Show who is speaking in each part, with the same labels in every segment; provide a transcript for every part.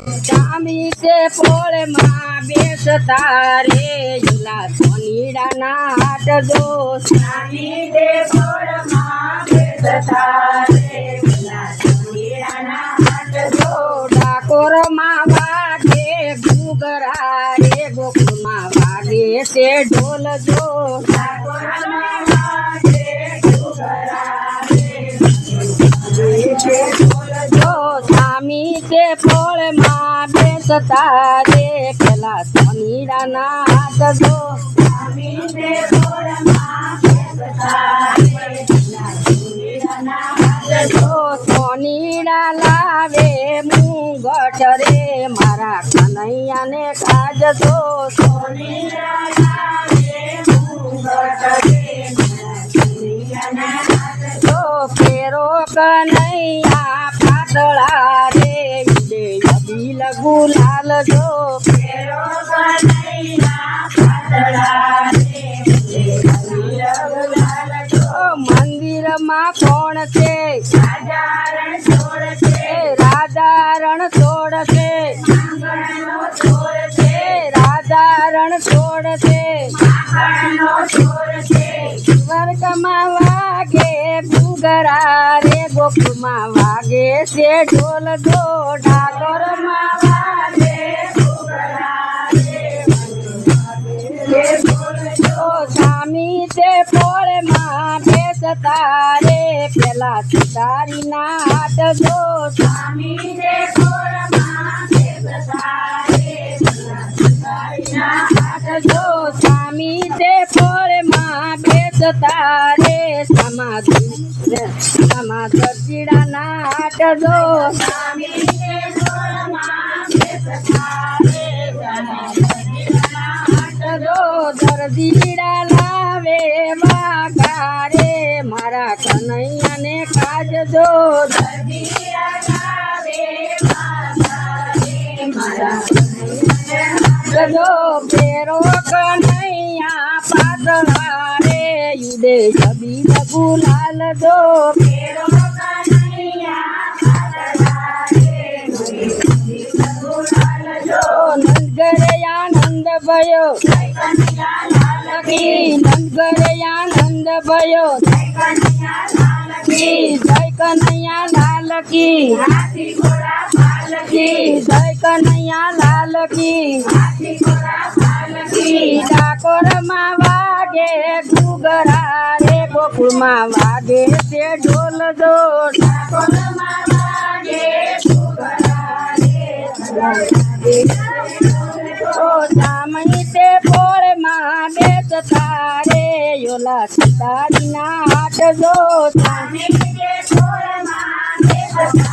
Speaker 1: જામી તે પોળમાં બેસતા રે યુલા સોનીડાના હાટ જો જામી તે પોળમાં બેસતા રે યુલા સોનીડાના હાટ જો ડાકોરમાં વાગે ઘૂઘરા રે ગોકુળમાં વાગે તે ઢોલ જો સ્વામી તે ફળમાં બેસતા રે પેલા સોનીડાના હાથ જો સ્વામી તે ફળમાં બેસતા રે પેલા સોનીડાના હાથ જો સોનીડા લાવે મુંગટ રે મારા કનૈયાને કાજ જો સોનીડા લાવે મુંગટ રે જો ફેરો કનૈયા પાતળા રે ઈડે અબીલ ગુલાલ જો મંદિરમાં કોણ છે? રાધારણ છોડ છે. રાજારણ છોડ છે. રાજારણ છોડ છે. સ્વર્ગમાં વાગે ભૂગરા રે ગોકુળમાં વાગે છે ઢોલ જો ડાકોરમાં વાગે ભૂગરા રે જો સ્વામી તે પોળમાં બેસતા રે પેલા સિતારીના હાથ જો સ્વામી તે પોળમાં બેસતા રે જો સ્વામી તે બેસતા રે સમાધિ ફળમાં બેસતા રે જો. દર્દીડા મારા કનૈયાને કાજ રે મારા કનૈયા પાતળા યુડે છબી ગુલાલ જો નંદગરે આનંદ ભયો. નંદગરે આનંદ ભયો. જય કનૈયા લાલ કી. જય કનૈયા લાલ કી. કી. ડાકોરમાં વાગે ઘૂઘરા રે ગોકુળમાં વાગે તે ઢોલ જો ડાકોરમાં વાગે ઘૂઘરા રે ઓ જામણી તે પોળમાં બેસતા રે યોલા સીતારીના હાટ જો જામણી તે પોળમાં બેસતા રે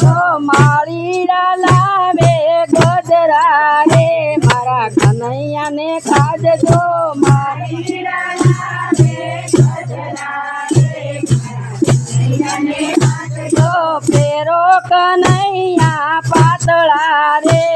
Speaker 1: જો માળીડા લાવે મારા કનૈયાને ખાજજો માળીડા લાવે ગજરા રે જો પેરો કનૈયા ને રે ઈડે અબીલ ગુલાલ જો પેરો કનૈયા પાતળા રે.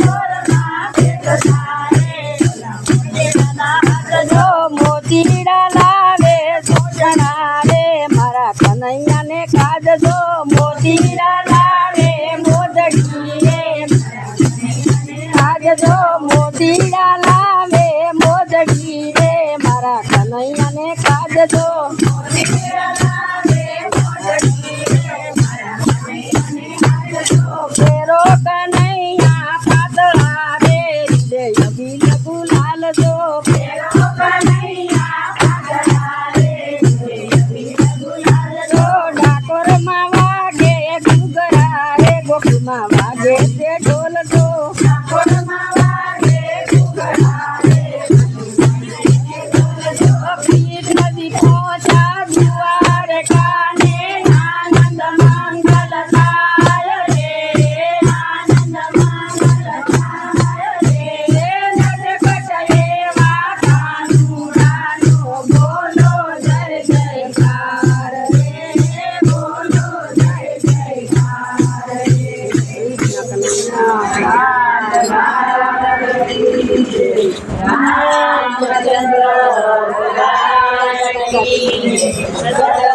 Speaker 1: মদিরা Thank you.